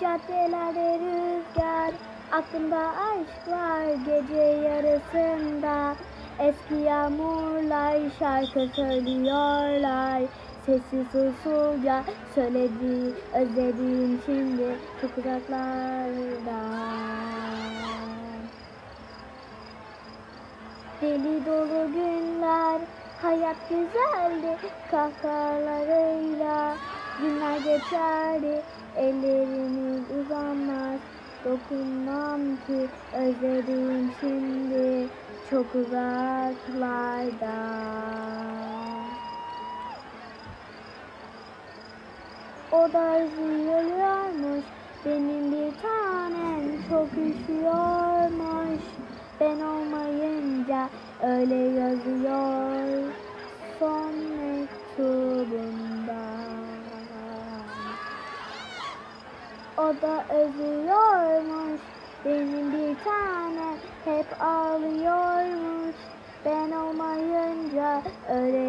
Caddelerde rüzgar Aklımda aşk var gece yarısında. Eski yağmurlar şarkı söylüyorlar Sessiz usulca söyledi özlediğim şimdi çok uzaklarda Deli dolu günler hayat güzeldi kahkahalarıyla. Günler geçerdi uzanmaz Dokunmam ki özlediğim şimdi çok uzaklarda. O da üzülüyormuş benim bir tanem çok üşüyormuş. Ben olmayınca öyle yazıyor son mektubunda O da özlüyormuş hep ağlıyormuş. Ben olmayınca öyle